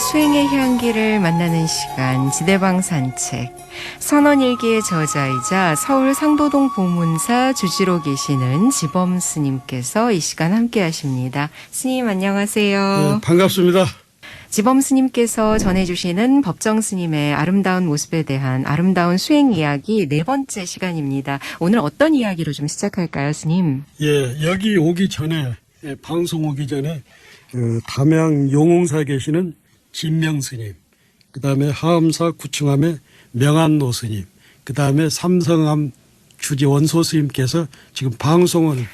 수행의 향기를 만나는 시간 지대방 산책 선원일기의 저자이자 서울 상도동 보문사 주지로 계시는 지범 스님께서 이 시간 함께 하십니다. 스님 안녕하세요. 네, 반갑습니다. 지범 스님께서 전해주시는 법정 스님의 아름다운 모습에 대한 아름다운 수행 이야기 네 번째 시간입니다. 오늘 어떤 이야기로 좀 시작할까요, 스님? 예, 여기 오기 전에 예, 방송 오기 전에 그 담양 용홍사에 계시는 진명 스님, 그 다음에 하암사 구충암의 명안노 스님, 그 다음에 삼성암 주지 원소 스님께서 지금 방송을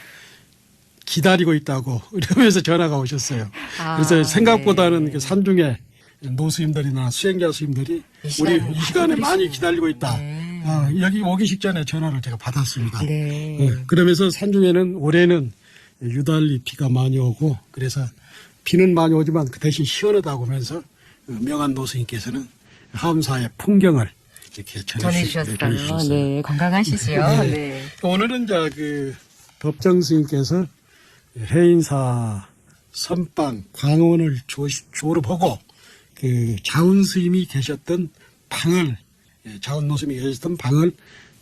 기다리고 있다고 이러면서 전화가 오셨어요. 아, 그래서 생각보다는 네. 그 산중에 노스님들이나 수행자 스님들이 이 우리 이 시간에 많이. 기다리고 있다. 네. 아, 여기 오기 직전에 전화를 제가 받았습니다. 네. 예, 그러면서 산중에는 올해는 유달리 비가 많이 오고 그래서 비는 많이 오지만 그 대신 시원하다고 하면서 그 명한 노스님께서는 하암사의 풍경을 이렇게 전해주셨어요. 네, 건강하시지요? 네. 네. 오늘은 이제 그 법정 스님께서 해인사 선방 광원을 보고 그 자운 스님이 계셨던 방을 예, 자운 노스님이 계셨던 방을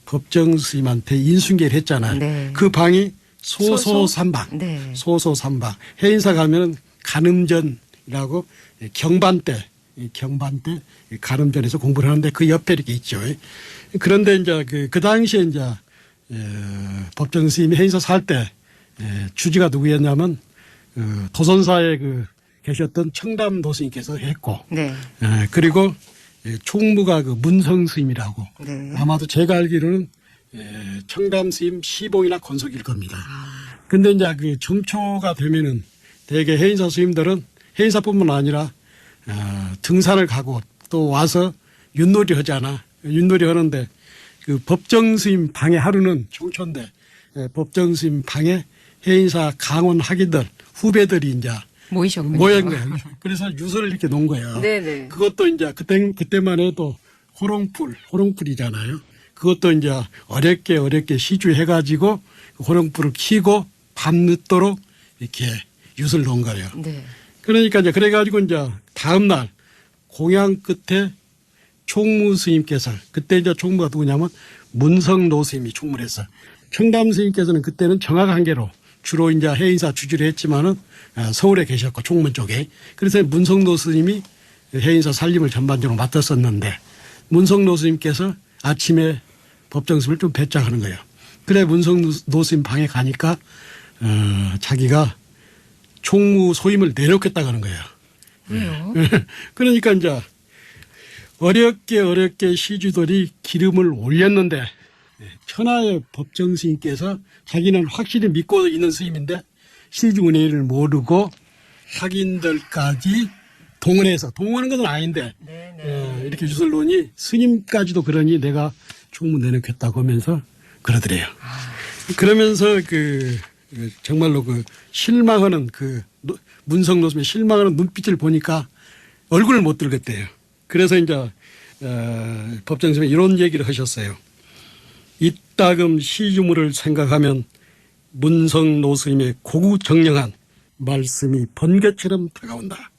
법정 스님한테 인순계를 했잖아요. 네. 그 방이 소소삼방. 네. 소소삼방. 해인사 가면은 가늠전이라고 경반 때, 이 경반 때 가늠전에서 공부를 하는데 그 옆에 이렇게 있죠. 그런데 이제 그, 그 당시에 이제 에, 법정 스님이 해인사 살 때 주지가 누구였냐면 그 도선사에 그 계셨던 청담 도스님께서 했고 네. 에, 그리고 예, 총무가 그 문성 스님이라고 네. 아마도 제가 알기로는 에, 청담 스님 시봉이나 건석일 겁니다. 근데 이제 그 정초가 되면은 대개 해인사 스님들은 해인사뿐만 아니라 어, 등산을 가고 또 와서 윷놀이 하잖아. 윷놀이 하는데 그 법정 스님 방에 하루는 정초인데 에, 법정 스님 방에 해인사 강원 학인들 후배들이 이제 모이셨군요. 모인 거예요. 그래서 유서를 이렇게 놓은 거예요. 네네. 그것도 이제 그때 그때만 해도 호롱불 호롱불이잖아요. 그것도 이제 어렵게 어렵게 시주해가지고 그 호롱불을 켜고 밤늦도록 이렇게 놓은 거예요. 네. 그러니까 이제 그래가지고 이제 다음 날 공양 끝에 총무 스님께서 그때 이제 총무가 누구냐면 문성노 스님이 총무를 했어요. 청담 스님께서는 그때는 정학한계로 주로 이제 해인사 주지를 했지만은 아, 서울에 계셨고 총문 쪽에 그래서 문성노 스님이 해인사 살림을 전반적으로 맡았었는데 문성노 스님께서 아침에 법정스님을 좀 배짝하는 거예요. 그래 문성노 스님 방에 가니까 어, 자기가 총무 소임을 내놓겠다고 하는 거예요. 왜요? 그러니까 이제 어렵게 어렵게 시주들이 기름을 올렸는데 천하의 법정 스님께서 자기는 확실히 믿고 있는 스님인데 시주 은혜를 모르고 학인들까지 동원해서 동원하는 것은 아닌데. 어, 이렇게 놓으니 스님까지도 그러니 내가 총무 내놓겠다고 하면서 그러더래요. 그러면서 그, 그 정말로 그 실망하는 그 노- 문성 노스의 실망하는 눈빛을 보니까 얼굴을 못 들겠대요. 그래서 이제 어, 법정심에 이런 얘기를 하셨어요. 이따금 시주물을 생각하면 문성 노스님의 고구정령한 말씀이 번개처럼 다가온다.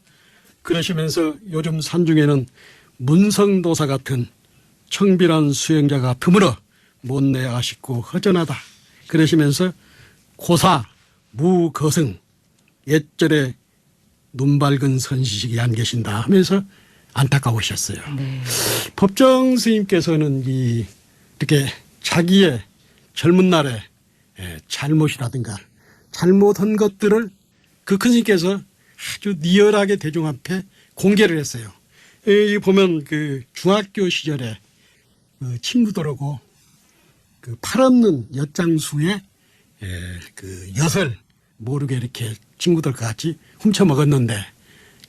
그러시면서 요즘 산중에는 문성도사 같은 청빈한 수행자가 드물어 못내 아쉽고 허전하다. 그러시면서 고사, 무거승, 옛절에 눈 밝은 선지식이 안 계신다 하면서 안타까우셨어요. 네. 법정 스님께서는 이 이렇게 자기의 젊은 날에 예, 잘못이라든가 잘못한 것들을 그 큰 스님께서 아주 리얼하게 대중 앞에 공개를 했어요. 여기 보면 그 중학교 시절에 그 친구들하고 그 팔없는 엿장수에 예, 그 엿을 모르게 이렇게 친구들과 같이 훔쳐 먹었는데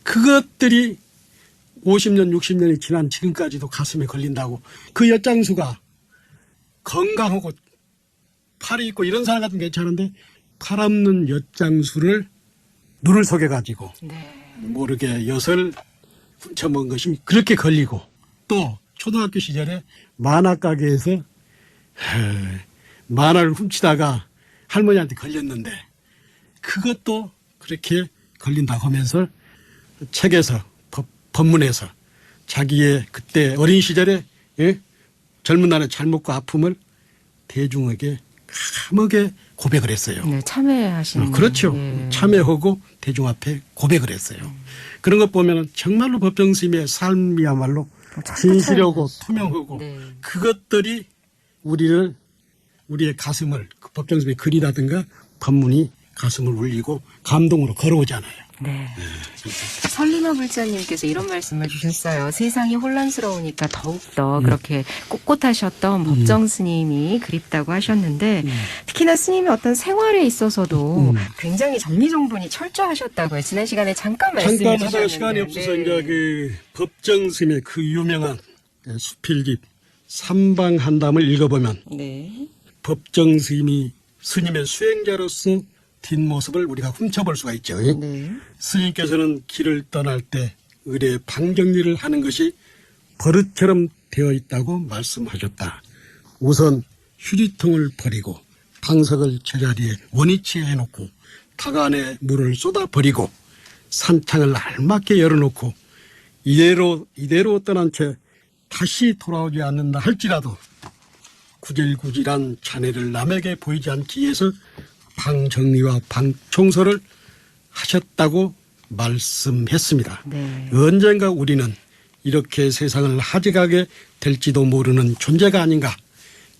그것들이 50년, 60년이 지난 지금까지도 가슴에 걸린다고 그 엿장수가 건강하고 팔이 있고 이런 사람 같으면 괜찮은데 팔 없는 엿장수를 눈을 속여가지고 네. 모르게 엿을 훔쳐먹은 것이 그렇게 걸리고 또 초등학교 시절에 만화 가게에서 에, 만화를 훔치다가 할머니한테 걸렸는데 그것도 그렇게 걸린다고 하면서 책에서 법, 법문에서 자기의 그때 어린 시절에 예? 젊은 날의 잘못과 아픔을 대중에게 감하게 고백을 했어요. 네, 참회하시는. 어, 그렇죠. 예. 참여하고 대중 앞에 고백을 했어요. 그런 것 보면 정말로 법정스님의 삶이야말로 진실하고 투명하고 네. 그것들이 우리를 우리의 가슴을 그 법정스님의 글이라든가 법문이 가슴을 울리고 감동으로 걸어오잖아요. 네. 설리마 불자님께서 이런 말씀을 주셨어요. 세상이 혼란스러우니까 더욱더 그렇게 꼿꼿하셨던 법정 스님이 그립다고 하셨는데 특히나 스님의 어떤 생활에 있어서도 음. 굉장히 정리정돈이 철저하셨다고요. 지난 시간에 잠깐 말씀해 잠깐 주셨는데. 하다가 시간이 없어서 네. 이제 그 법정 스님의 그 유명한 수필집 삼방한담을 읽어보면 네. 법정 스님이 스님의 수행자로서 뒷모습을 우리가 훔쳐볼 수가 있죠. 네. 스님께서는 길을 떠날 때 의례 방정리를 하는 것이 버릇처럼 되어 있다고 말씀하셨다. 우선 휴지통을 버리고 방석을 제자리에 원위치 해놓고 타간에 물을 쏟아 버리고 산창을 알맞게 열어놓고 이대로 이대로 떠난 채 다시 돌아오지 않는다 할지라도 구질구질한 자네를 남에게 보이지 않기 위해서 방 정리와 방 청소를 하셨다고 말씀했습니다. 네. 언젠가 우리는 이렇게 세상을 하직하게 될지도 모르는 존재가 아닌가.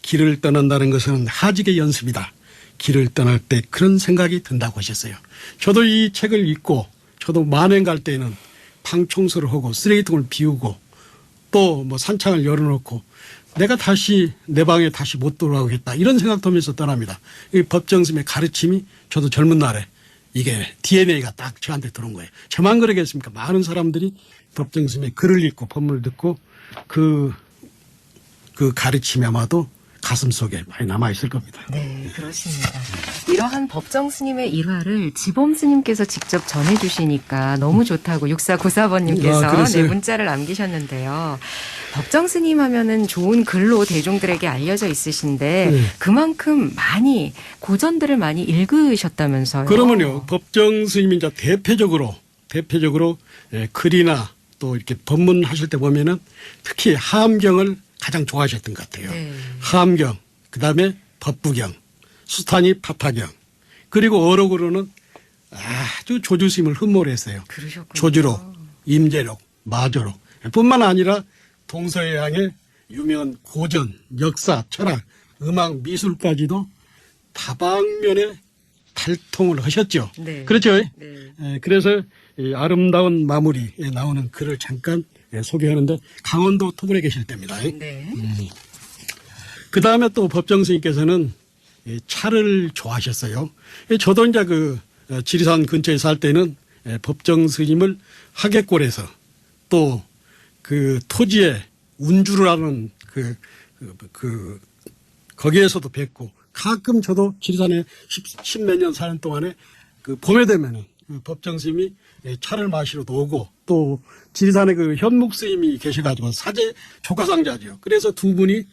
길을 떠난다는 것은 하직의 연습이다. 길을 떠날 때 그런 생각이 든다고 하셨어요. 저도 이 책을 읽고 저도 만행 갈 때는 방 청소를 하고 쓰레기통을 비우고 또 뭐 산창을 열어놓고 내가 다시 내 방에 다시 못 돌아오겠다 이런 생각도 하면서 떠납니다. 이 법정스님의 가르침이 저도 젊은 날에 이게 DNA가 딱 저한테 들어온 거예요. 저만 그러겠습니까? 많은 사람들이 법정스님의 글을 읽고 법문을 듣고 그, 그 가르침이 아마도 가슴 속에 많이 남아 있을 겁니다. 네, 그렇습니다. 이러한 법정 스님의 일화를 지범 스님께서 직접 전해 주시니까 너무 좋다고 6494번 님께서 아, 그랬어요? 네, 문자를 남기셨는데요. 법정 스님 하면은 좋은 글로 대중들에게 알려져 있으신데 네. 그만큼 많이 고전들을 많이 읽으셨다면서요. 그러면요, 법정 스님이 이제 대표적으로, 대표적으로 예, 글이나 또 이렇게 법문하실 때 보면은 특히 하암경을 가장 좋아하셨던 것 같아요. 네. 하암경, 그 다음에 법부경, 수탄이 파파경, 그리고 어록으로는 아주 조주심을 흠모를 했어요. 그러셨군요. 조주록, 임재록, 마조록 뿐만 아니라 동서해양의 유명한 고전, 역사, 철학, 음악, 미술까지도 다방면에 탈통을 하셨죠. 네. 그렇죠. 네. 에, 그래서 이 아름다운 마무리에 나오는 글을 잠깐 예, 소개하는데 강원도 토굴에 계실 때입니다. 네. 그 다음에 또 법정 스님께서는 이 차를 좋아하셨어요. 이 저도 이제 그 어, 지리산 근처에 살 때는 예, 법정 스님을 하객골에서 또 그 토지에 운주를 하는 그, 그, 그 거기에서도 뵙고 가끔 저도 지리산에 십몇 년 사는 동안에 그 봄에 되면은 그 법정 스님이 예, 차를 마시러도 오고 또 지리산에 그 현묵 스님이 계셔가지고 사제 조가상자죠. 그래서 두 분이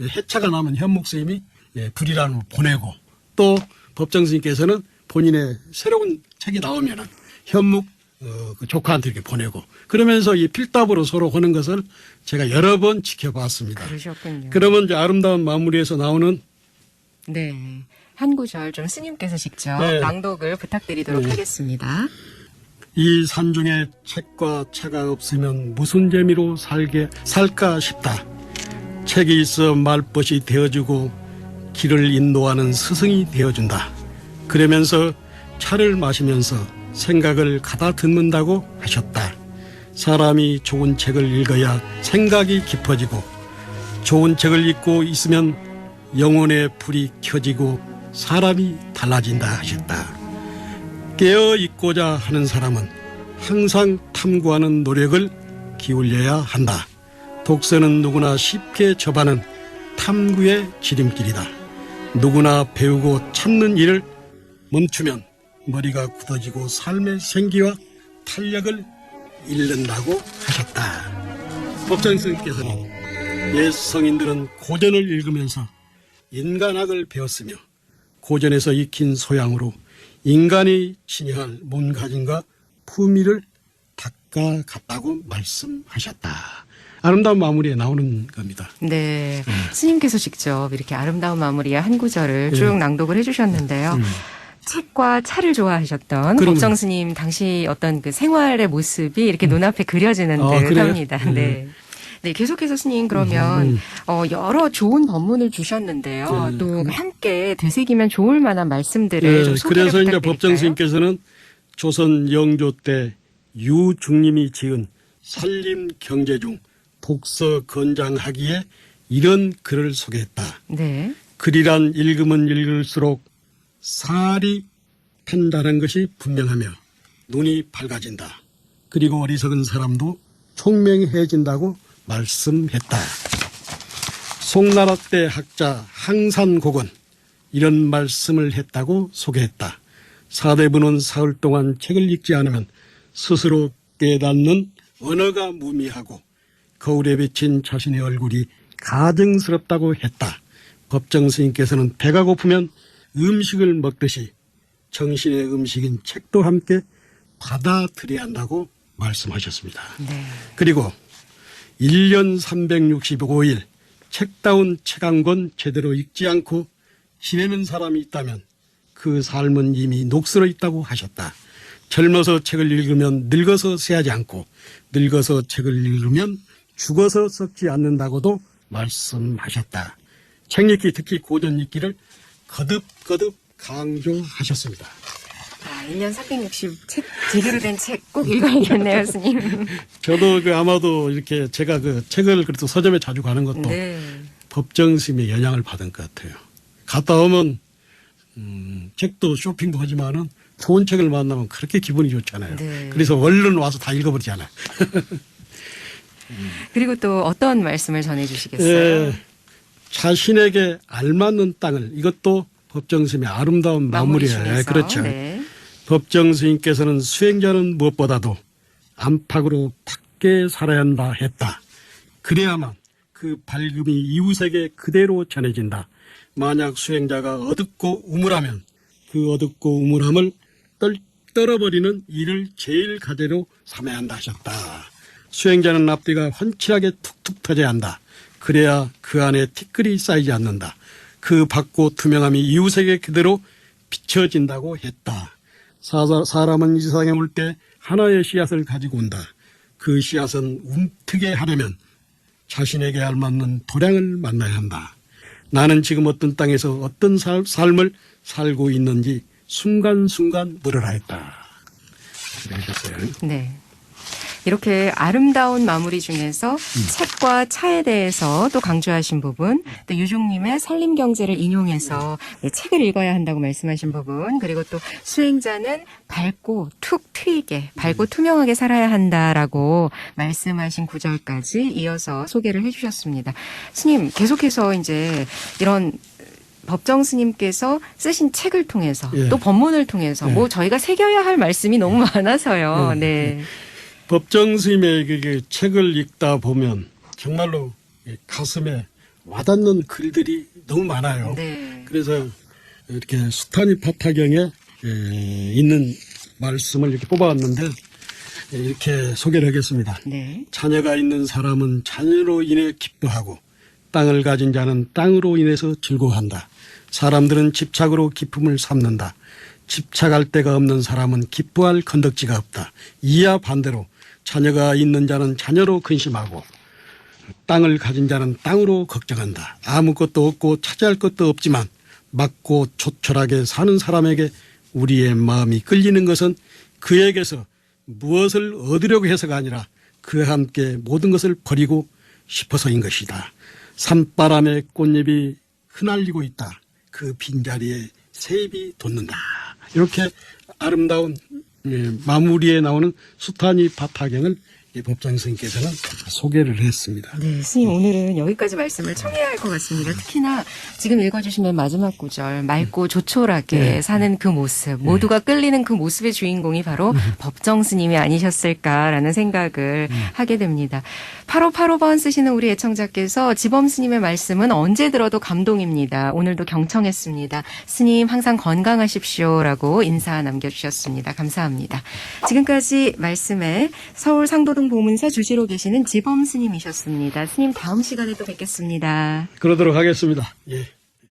해차가 나면 현묵 스님이 예, 불이란을 보내고 또 법정 스님께서는 본인의 새로운 책이 나오면은 현묵 어, 그 조카한테 이렇게 보내고 그러면서 이 필답으로 서로 하는 것을 제가 여러 번 지켜봤습니다. 그러셨군요. 그러면 이제 아름다운 마무리에서 나오는 네. 한 구절 좀 스님께서 직접 네. 낭독을 부탁드리도록 네. 하겠습니다. 이 산중에 책과 차가 없으면 무슨 재미로 살게 살까 싶다. 책이 있어 말벗이 되어주고 길을 인도하는 스승이 되어준다. 그러면서 차를 마시면서 생각을 가다 듣는다고 하셨다. 사람이 좋은 책을 읽어야 생각이 깊어지고 좋은 책을 읽고 있으면 영혼의 불이 켜지고 사람이 달라진다 하셨다. 깨어 있고자 하는 사람은 항상 탐구하는 노력을 기울여야 한다. 독서는 누구나 쉽게 접하는 탐구의 지름길이다. 누구나 배우고 찾는 일을 멈추면 머리가 굳어지고 삶의 생기와 탄력을 잃는다고 하셨다. 법장스님께서는 옛 성인들은 고전을 읽으면서 인간학을 배웠으며 고전에서 익힌 소양으로 인간이 지녀할 몸가짐과 품위를 닦- 가 같다고 말씀하셨다. 아름다운 마무리에 나오는 겁니다. 네. 스님께서 직접 이렇게 아름다운 마무리의 한 구절을 쭉 낭독을 해주셨는데요. 음. 책과 차를 좋아하셨던 그럼요. 법정 스님 당시 어떤 그 생활의 모습이 이렇게 눈앞에 그려지는 아, 듯 그래요? 합니다. 네. 네, 계속해서 스님 그러면 음. 어, 여러 좋은 법문을 주셨는데요. 네, 또 함께 되새기면 좋을 만한 말씀들을 좀 예, 소개를 그래서 이제 부탁드릴까요? 법정 스님께서는 조선 영조 때 유중님이 지은 산림 경제중 독서 건장하기에 이런 글을 소개했다. 네. 글이란 읽으면 읽을수록 살이 판다는 것이 분명하며 눈이 밝아진다. 그리고 어리석은 사람도 총명해진다고 말씀했다. 송나라 때 학자 항산곡은 이런 말씀을 했다고 소개했다. 사대부는 사흘 동안 책을 읽지 않으면 스스로 깨닫는 언어가 무미하고 거울에 비친 자신의 얼굴이 가증스럽다고 했다. 법정 스님께서는 배가 고프면 음식을 먹듯이 정신의 음식인 책도 함께 받아들여야 한다고 말씀하셨습니다. 네. 그리고 1년 365일 책다운 책 한 권 제대로 읽지 않고 지내는 사람이 있다면 그 삶은 이미 녹슬어 있다고 하셨다. 젊어서 책을 읽으면 늙어서 세하지 않고 늙어서 책을 읽으면 죽어서 썩지 않는다고도 말씀하셨다. 책 읽기 특히 고전 읽기를 거듭거듭 강조하셨습니다. 아, 1년 360 책, 제대로 된 책 꼭 읽어야겠네요, 스님. 저도 그 아마도 이렇게 제가 그 책을 그래도 서점에 자주 가는 것도 네. 법정스님의 영향을 받은 것 같아요. 갔다 오면 음, 책도 쇼핑도 하지만은 좋은 책을 만나면 그렇게 기분이 좋잖아요. 네. 그래서 얼른 와서 다 읽어버리잖아요. 그리고 또 어떤 말씀을 전해주시겠어요? 예, 자신에게 알맞는 땅을 이것도 법정스님의 아름다운 마무리 마무리예요. 중에서. 예, 그렇죠. 네. 법정 스님께서는 수행자는 무엇보다도 안팎으로 밖에 살아야 한다 했다. 그래야만 그 밝음이 이웃에게 그대로 전해진다. 만약 수행자가 어둡고 우물하면 그 어둡고 우물함을 떨, 떨어버리는 일을 제일 가대로 삼아야 한다 하셨다. 수행자는 앞뒤가 훤칠하게 툭툭 터져야 한다. 그래야 그 안에 티끌이 쌓이지 않는다. 그 밝고 투명함이 이웃에게 그대로 비춰진다고 했다. 사, 사람은 이 세상에 올 때 하나의 씨앗을 가지고 온다. 그 씨앗은 움트게 하려면 자신에게 알맞는 도량을 만나야 한다. 나는 지금 어떤 땅에서 어떤 살, 삶을 살고 있는지 순간순간 물으라 했다. 네. 이렇게 아름다운 마무리 중에서 음. 책과 차에 대해서 또 강조하신 부분, 또 유종님의 살림 경제를 인용해서 네, 책을 읽어야 한다고 말씀하신 부분, 그리고 또 수행자는 밝고 툭 트이게, 밝고 투명하게 살아야 한다라고 말씀하신 구절까지 이어서 소개를 해주셨습니다. 스님, 계속해서 이제 이런 법정 스님께서 쓰신 책을 통해서 예. 또 법문을 통해서 예. 뭐 저희가 새겨야 할 말씀이 너무 많아서요. 예. 네. 법정 스님의 그- 그 책을 읽다 보면 정말로 이 가슴에 와닿는 글들이 너무 많아요. 네. 그래서 이렇게 수타니 파타경에 에, 있는 말씀을 이렇게 뽑아왔는데 이렇게 소개를 하겠습니다. 네. 자녀가 있는 사람은 자녀로 인해 기뻐하고 땅을 가진 자는 땅으로 인해서 즐거워한다. 사람들은 집착으로 기쁨을 삼는다. 집착할 데가 없는 사람은 기뻐할 건덕지가 없다. 이와 반대로 자녀가 있는 자는 자녀로 근심하고 땅을 가진 자는 땅으로 걱정한다. 아무것도 없고 차지할 것도 없지만 맑고 조촐하게 사는 사람에게 우리의 마음이 끌리는 것은 그에게서 무엇을 얻으려고 해서가 아니라 그와 함께 모든 것을 버리고 싶어서인 것이다. 산바람에 꽃잎이 흩날리고 있다. 그 빈자리에 새잎이 돋는다. 이렇게 아름다운 예, 마무리에 나오는 수타니 바타경을 이 법장 선생님께서는 소개를 했습니다. 네, 스님 오늘은 여기까지 말씀을 청해야 할 것 같습니다. 특히나 지금 읽어주신 맨 마지막 구절 맑고 조촐하게 네. 사는 그 모습, 모두가 끌리는 그 모습의 주인공이 바로 법정 스님이 아니셨을까라는 생각을 하게 됩니다. 8585번 쓰시는 우리 애청자께서 지범 스님의 말씀은 언제 들어도 감동입니다. 오늘도 경청했습니다. 스님 항상 건강하십시오라고 인사 남겨주셨습니다. 감사합니다. 지금까지 말씀에 서울 상도 동 보문사 주시로 계시는 지범 스님이셨습니다. 스님 다음 시간에 또 뵙겠습니다. 그러도록 하겠습니다. 예.